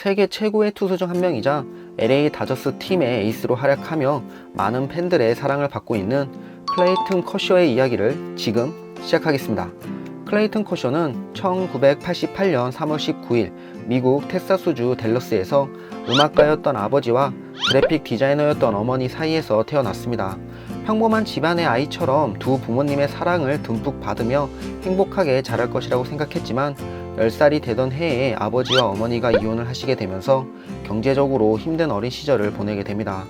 세계 최고의 투수 중 한 명이자 LA 다저스 팀의 에이스로 활약하며 많은 팬들의 사랑을 받고 있는 클레이튼 커쇼의 이야기를 지금 시작하겠습니다. 클레이튼 커쇼는 1988년 3월 19일 미국 텍사스주 댈러스에서 음악가였던 아버지와 그래픽 디자이너였던 어머니 사이에서 태어났습니다. 평범한 집안의 아이처럼 두 부모님의 사랑을 듬뿍 받으며 행복하게 자랄 것이라고 생각했지만 10살이 되던 해에 아버지와 어머니가 이혼을 하시게 되면서 경제적으로 힘든 어린 시절을 보내게 됩니다.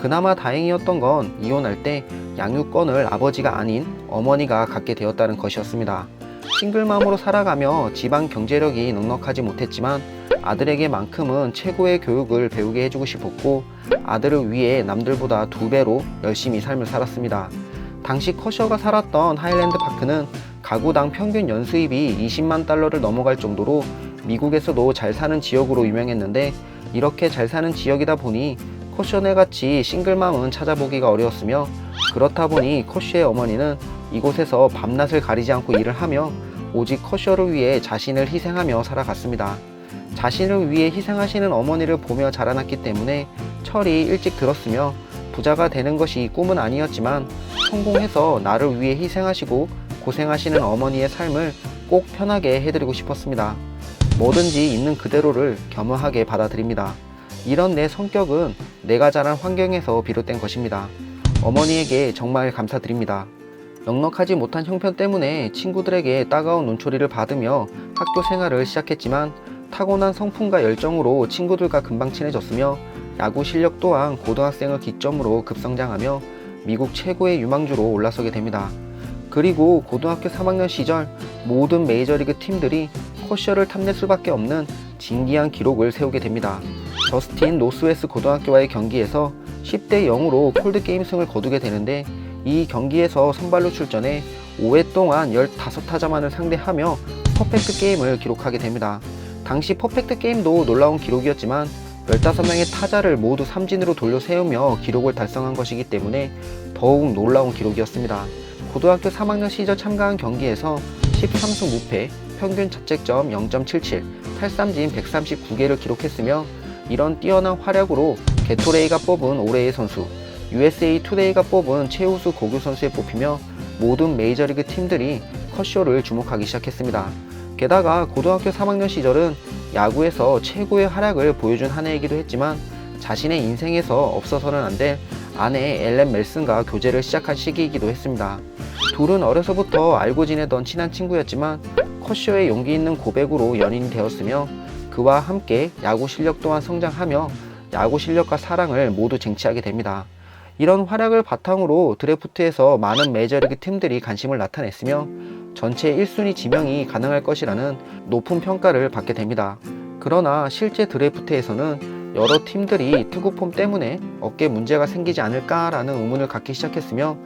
그나마 다행이었던 건 이혼할 때 양육권을 아버지가 아닌 어머니가 갖게 되었다는 것이었습니다. 싱글맘으로 살아가며 집안 경제력이 넉넉하지 못했지만 아들에게만큼은 최고의 교육을 배우게 해주고 싶었고 아들을 위해 남들보다 두 배로 열심히 삶을 살았습니다. 당시 커셔가 살았던 하일랜드 파크는 가구당 평균 연수입이 20만 달러를 넘어갈 정도로 미국에서도 잘 사는 지역으로 유명했는데 이렇게 잘 사는 지역이다 보니 커셔네 같이 싱글맘은 찾아보기가 어려웠으며 그렇다 보니 커셔의 어머니는 이곳에서 밤낮을 가리지 않고 일을 하며 오직 커셔를 위해 자신을 희생하며 살아갔습니다. 자신을 위해 희생하시는 어머니를 보며 자라났기 때문에 철이 일찍 들었으며 부자가 되는 것이 꿈은 아니었지만 성공해서 나를 위해 희생하시고 고생하시는 어머니의 삶을 꼭 편하게 해드리고 싶었습니다. 뭐든지 있는 그대로를 겸허하게 받아들입니다. 이런 내 성격은 내가 자란 환경에서 비롯된 것입니다. 어머니에게 정말 감사드립니다. 넉넉하지 못한 형편 때문에 친구들에게 따가운 눈초리를 받으며 학교 생활을 시작했지만 타고난 성품과 열정으로 친구들과 금방 친해졌으며 야구 실력 또한 고등학생을 기점으로 급성장하며 미국 최고의 유망주로 올라서게 됩니다. 그리고 고등학교 3학년 시절 모든 메이저리그 팀들이 커셔를 탐낼 수밖에 없는 진기한 기록을 세우게 됩니다. 저스틴 노스웨스 고등학교와의 경기에서 10대 0으로 콜드 게임 승을 거두게 되는데 이 경기에서 선발로 출전해 5회 동안 15타자만을 상대하며 퍼펙트 게임을 기록하게 됩니다. 당시 퍼펙트 게임도 놀라운 기록이었지만 15명의 타자를 모두 삼진으로 돌려 세우며 기록을 달성한 것이기 때문에 더욱 놀라운 기록이었습니다. 고등학교 3학년 시절 참가한 경기에서 13승 무패, 평균 자책점 0.77, 탈삼진 139개를 기록했으며 이런 뛰어난 활약으로 게토레이가 뽑은 올해의 선수, USA 투데이가 뽑은 최우수 고교 선수에 뽑히며 모든 메이저리그 팀들이 컷쇼를 주목하기 시작했습니다. 게다가 고등학교 3학년 시절은 야구에서 최고의 활약을 보여준 한 해이기도 했지만 자신의 인생에서 없어서는 안 될 아내 엘렌 멜슨과 교제를 시작한 시기이기도 했습니다. 둘은 어려서부터 알고 지내던 친한 친구였지만 컷쇼의 용기 있는 고백으로 연인이 되었으며 그와 함께 야구 실력 또한 성장하며 야구 실력과 사랑을 모두 쟁취하게 됩니다. 이런 활약을 바탕으로 드래프트에서 많은 메이저리그 팀들이 관심을 나타냈으며 전체 1순위 지명이 가능할 것이라는 높은 평가를 받게 됩니다. 그러나 실제 드래프트에서는 여러 팀들이 투구폼 때문에 어깨 문제가 생기지 않을까라는 의문을 갖기 시작했으며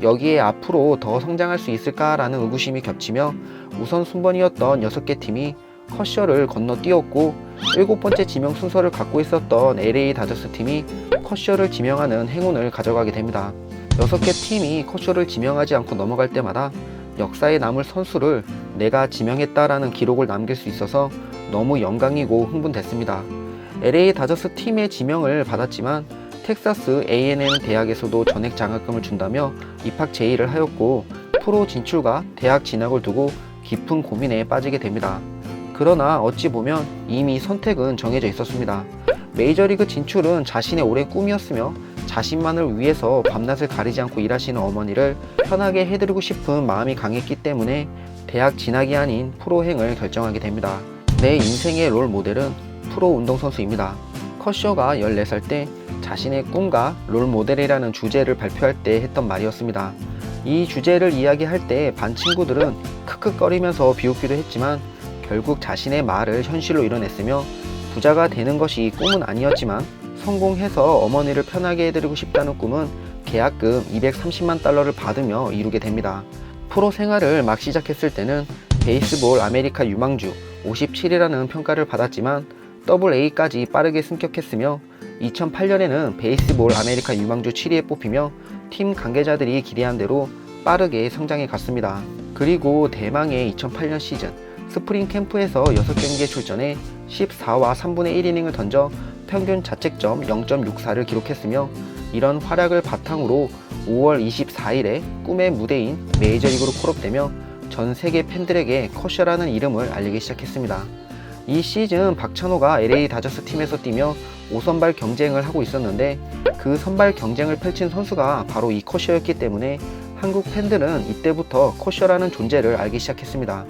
여기에 앞으로 더 성장할 수 있을까라는 의구심이 겹치며 우선 순번이었던 6개 팀이 컷셔를 건너뛰었고 일곱 번째 지명 순서를 갖고 있었던 LA 다저스 팀이 컷셔를 지명하는 행운을 가져가게 됩니다. 여섯 개 팀이 컷셔를 지명하지 않고 넘어갈 때마다 역사에 남을 선수를 내가 지명했다라는 기록을 남길 수 있어서 너무 영광이고 흥분됐습니다. LA 다저스 팀의 지명을 받았지만 텍사스 A&M 대학에서도 전액 장학금을 준다며 입학 제의를 하였고 프로 진출과 대학 진학을 두고 깊은 고민에 빠지게 됩니다. 그러나 어찌 보면 이미 선택은 정해져 있었습니다. 메이저리그 진출은 자신의 오랜 꿈이었으며 자신만을 위해서 밤낮을 가리지 않고 일하시는 어머니를 편하게 해드리고 싶은 마음이 강했기 때문에 대학 진학이 아닌 프로행을 결정하게 됩니다. 내 인생의 롤 모델은 프로 운동선수입니다. 커쇼가 14살 때 자신의 꿈과 롤 모델이라는 주제를 발표할 때 했던 말이었습니다. 이 주제를 이야기할 때 반 친구들은 크크거리면서 비웃기도 했지만 결국 자신의 말을 현실로 이뤄냈으며 부자가 되는 것이 꿈은 아니었지만 성공해서 어머니를 편하게 해드리고 싶다는 꿈은 계약금 230만 달러를 받으며 이루게 됩니다. 프로 생활을 막 시작했을 때는 베이스볼 아메리카 유망주 57이라는 평가를 받았지만 AA 까지 빠르게 승격했으며 2008년에는 베이스볼 아메리카 유망주 7위에 뽑히며 팀 관계자들이 기대한 대로 빠르게 성장해 갔습니다. 그리고 대망의 2008년 시즌 스프링 캠프에서 6경기에 출전해 14와 3분의 1이닝을 던져 평균 자책점 0.64를 기록했으며 이런 활약을 바탕으로 5월 24일에 꿈의 무대인 메이저리그로 콜업되며 전 세계 팬들에게 커셔라는 이름을 알리기 시작했습니다. 이 시즌 박찬호가 LA 다저스 팀에서 뛰며 5선발 경쟁을 하고 있었는데 그 선발 경쟁을 펼친 선수가 바로 이 커셔였기 때문에 한국 팬들은 이때부터 커셔라는 존재를 알기 시작했습니다.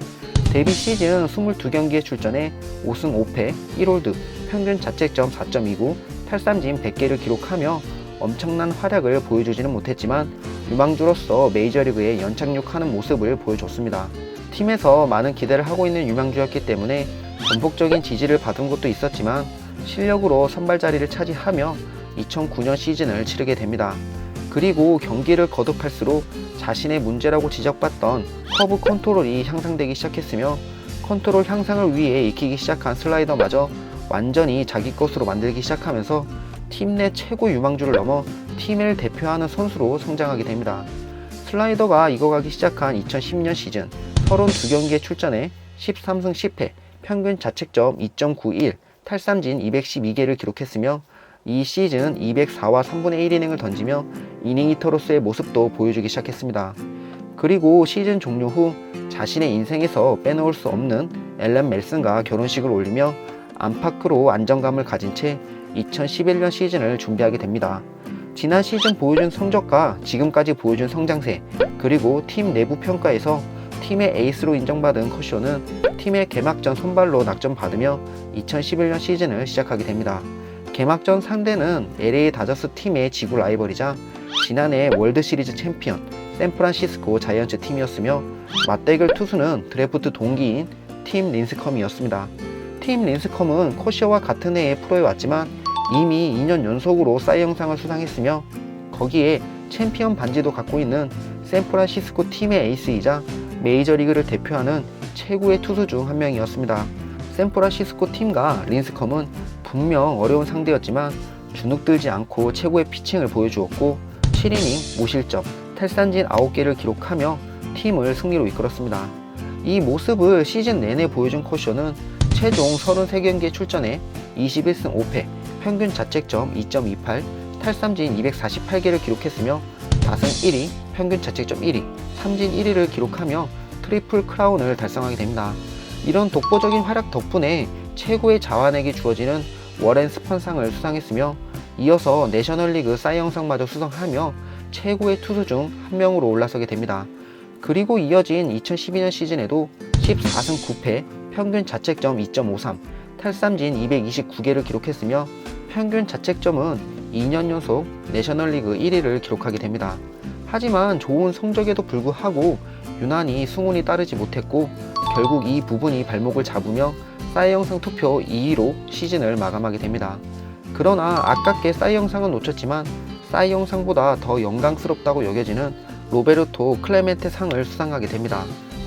데뷔 시즌 22경기에 출전해 5승 5패 1홀드 평균 자책점 4.29 탈삼진 100개를 기록하며 엄청난 활약을 보여주지는 못했지만 유망주로서 메이저리그에 연착륙하는 모습을 보여줬습니다. 팀에서 많은 기대를 하고 있는 유망주였기 때문에 전폭적인 지지를 받은 것도 있었지만 실력으로 선발 자리를 차지하며 2009년 시즌을 치르게 됩니다. 그리고 경기를 거듭할수록 자신의 문제라고 지적받던 커브 컨트롤이 향상되기 시작했으며 컨트롤 향상을 위해 익히기 시작한 슬라이더마저 완전히 자기 것으로 만들기 시작하면서 팀 내 최고 유망주를 넘어 팀을 대표하는 선수로 성장하게 됩니다. 슬라이더가 익어가기 시작한 2010년 시즌 32경기에 출전해 13승 10패, 평균 자책점 2.91, 탈삼진 212개를 기록했으며 이 시즌 204와 3분의 1이닝을 던지며 이닝 히터로서의 모습도 보여주기 시작했습니다. 그리고 시즌 종료 후 자신의 인생에서 빼놓을 수 없는 앨런 멜슨과 결혼식을 올리며 안팎으로 안정감을 가진 채 2011년 시즌을 준비하게 됩니다. 지난 시즌 보여준 성적과 지금까지 보여준 성장세, 그리고 팀 내부 평가에서 팀의 에이스로 인정받은 커쇼는 팀의 개막전 선발로 낙점받으며 2011년 시즌을 시작하게 됩니다. 개막전 상대는 LA 다저스 팀의 지구 라이벌이자 지난해 월드 시리즈 챔피언 샌프란시스코 자이언츠 팀이었으며 맞대결 투수는 드래프트 동기인 팀 린스컴이었습니다. 팀 린스컴은 커쇼와 같은 해에 프로에 왔지만 이미 2년 연속으로 사이 영상을 수상했으며 거기에 챔피언 반지도 갖고 있는 샌프란시스코 팀의 에이스이자 메이저리그를 대표하는 최고의 투수 중 한 명이었습니다. 샌프란시스코 팀과 린스컴은 분명 어려운 상대였지만 주눅들지 않고 최고의 피칭을 보여주었고 7이닝 무실점, 탈삼진 9개를 기록하며 팀을 승리로 이끌었습니다. 이 모습을 시즌 내내 보여준 커쇼는 최종 33경기에 출전해 21승 5패, 평균 자책점 2.28, 탈삼진 248개를 기록했으며 4승 1위, 평균 자책점 1위, 삼진 1위를 기록하며 트리플 크라운을 달성하게 됩니다. 이런 독보적인 활약 덕분에 최고의 자완에게 주어지는 워렌 스펀상을 수상했으며 이어서 내셔널리그 사이영상마저 수상하며 최고의 투수 중 한 명으로 올라서게 됩니다. 그리고 이어진 2012년 시즌에도 14승 9패, 평균 자책점 2.53, 탈삼진 229개를 기록했으며 평균 자책점은 2년 연속 내셔널리그 1위를 기록하게 됩니다. 하지만 좋은 성적에도 불구하고 유난히 승운이 따르지 못했고 결국 이 부분이 발목을 잡으며 사이 영상 투표 2위로 시즌을 마감하게 됩니다. 그러나 아깝게 사이 영상은 놓쳤지만 사이 영상보다 더 영광스럽다고 여겨지는 로베르토 클레멘테 상을 수상하게 됩니다.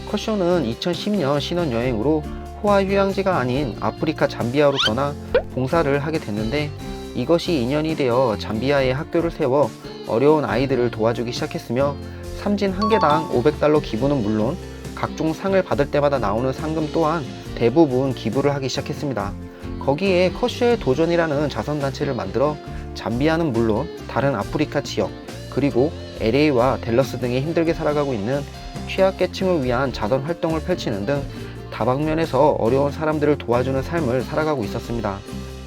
커쇼는 2010년 신혼여행으로 호화 휴양지가 아닌 아프리카 잠비아로 떠나 봉사를 하게 됐는데 이것이 인연이 되어 잠비아에 학교를 세워 어려운 아이들을 도와주기 시작했으며 삼진 한 개당 500달러 기부는 물론 각종 상을 받을 때마다 나오는 상금 또한 대부분 기부를 하기 시작했습니다. 거기에 커쇼의 도전이라는 자선단체를 만들어 잠비아는 물론 다른 아프리카 지역 그리고 LA와 댈러스 등에 힘들게 살아가고 있는 취약계층을 위한 자선 활동을 펼치는 등 다방면에서 어려운 사람들을 도와주는 삶을 살아가고 있었습니다.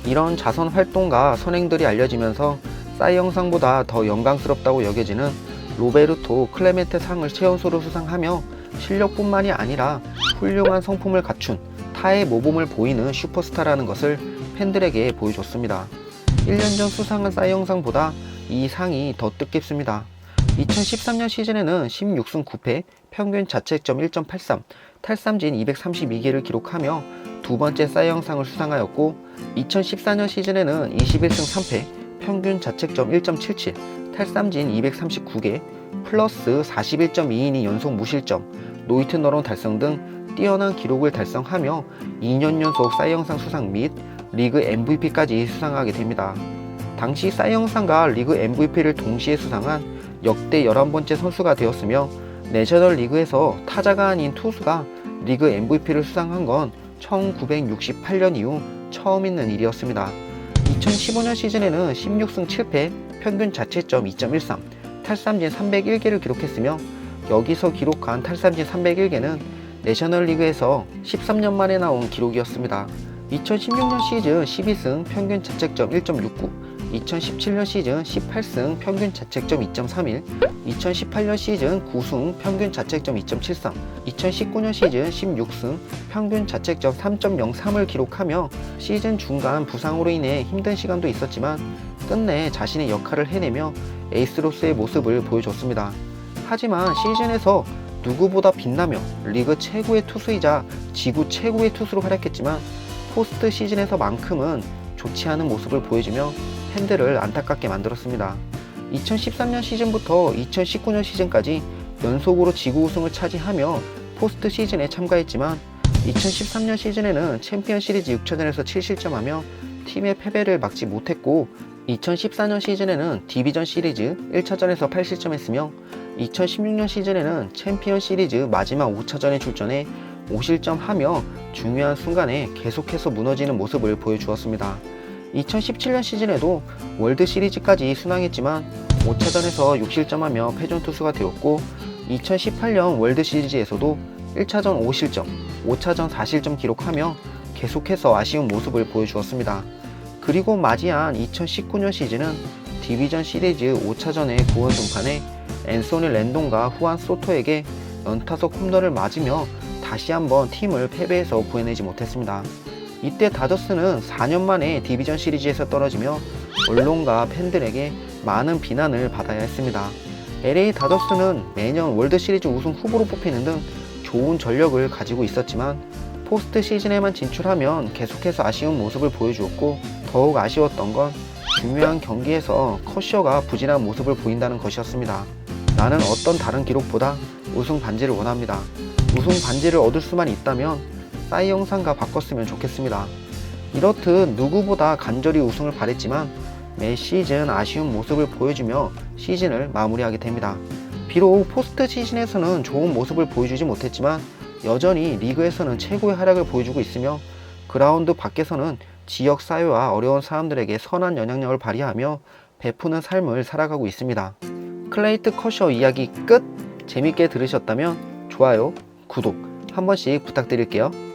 이런 자선 활동과 선행들이 알려지면서 싸이 영상보다 더 영광스럽다고 여겨지는 로베르토 클레멘테 상을 최연소로 수상하며 실력뿐만이 아니라 훌륭한 성품을 갖춘 타의 모범을 보이는 슈퍼스타라는 것을 팬들에게 보여줬습니다. 1년 전 수상한 싸이 영상보다 이 상이 더 뜻깊습니다. 2013년 시즌에는 16승 9패, 평균 자책점 1.83, 탈삼진 232개를 기록하며 두 번째 싸이 영상을 수상하였고 2014년 시즌에는 21승 3패, 평균 자책점 1.77, 탈삼진 239개, 플러스 41.2이닝 연속 무실점, 노이트 너런 달성 등 뛰어난 기록을 달성하며 2년 연속 싸이 영상 수상 및 리그 MVP까지 수상하게 됩니다. 당시 싸이 영상과 리그 MVP를 동시에 수상한 역대 11번째 선수가 되었으며 내셔널 리그에서 타자가 아닌 투수가 리그 MVP를 수상한 건 1968년 이후 처음 있는 일이었습니다. 2015년 시즌에는 16승 7패, 평균 자책점 2.13, 탈삼진 301개를 기록했으며 여기서 기록한 탈삼진 301개는 내셔널리그에서 13년 만에 나온 기록이었습니다. 2016년 시즌 12승 평균 자책점 1.69, 2017년 시즌 18승 평균 자책점 2.31, 2018년 시즌 9승 평균 자책점 2.73, 2019년 시즌 16승 평균 자책점 3.03을 기록하며 시즌 중간 부상으로 인해 힘든 시간도 있었지만 끝내 자신의 역할을 해내며 에이스로서의 모습을 보여줬습니다. 하지만 시즌에서 누구보다 빛나며 리그 최고의 투수이자 지구 최고의 투수로 활약했지만 포스트 시즌에서만큼은 좋지 않은 모습을 보여주며 팬들을 안타깝게 만들었습니다. 2013년 시즌부터 2019년 시즌까지 연속으로 지구 우승을 차지하며 포스트 시즌에 참가했지만 2013년 시즌에는 챔피언 시리즈 6차전에서 7실점하며 팀의 패배를 막지 못했고 2014년 시즌에는 디비전 시리즈 1차전에서 8실점했으며 2016년 시즌에는 챔피언 시리즈 마지막 5차전에 출전해 5실점하며 중요한 순간에 계속해서 무너지는 모습을 보여주었습니다. 2017년 시즌에도 월드 시리즈까지 순항했지만 5차전에서 6실점하며 패전 투수가 되었고 2018년 월드 시리즈에서도 1차전 5실점, 5차전 4실점 기록하며 계속해서 아쉬운 모습을 보여주었습니다. 그리고 맞이한 2019년 시즌은 디비전 시리즈 5차전의 9원 등판에 앤소니 랜돈과 후안 소토에게 연타석 홈런을 맞으며 다시 한번 팀을 패배해서 구해내지 못했습니다. 이때 다저스는 4년 만에 디비전 시리즈에서 떨어지며 언론과 팬들에게 많은 비난을 받아야 했습니다. LA 다저스는 매년 월드 시리즈 우승 후보로 뽑히는 등 좋은 전력을 가지고 있었지만 포스트 시즌에만 진출하면 계속해서 아쉬운 모습을 보여주었고 더욱 아쉬웠던 건 중요한 경기에서 커쇼가 부진한 모습을 보인다는 것이었습니다. 나는 어떤 다른 기록보다 우승 반지를 원합니다. 우승 반지를 얻을 수만 있다면 싸이 영상과 바꿨으면 좋겠습니다. 이렇듯 누구보다 간절히 우승을 바랬지만 매 시즌 아쉬운 모습을 보여주며 시즌을 마무리하게 됩니다. 비록 포스트 시즌에서는 좋은 모습을 보여주지 못했지만 여전히 리그에서는 최고의 활약을 보여주고 있으며 그라운드 밖에서는 지역 사회와 어려운 사람들에게 선한 영향력을 발휘하며 베푸는 삶을 살아가고 있습니다. 클레이트 커셔 이야기 끝! 재밌게 들으셨다면 좋아요, 구독 한 번씩 부탁드릴게요.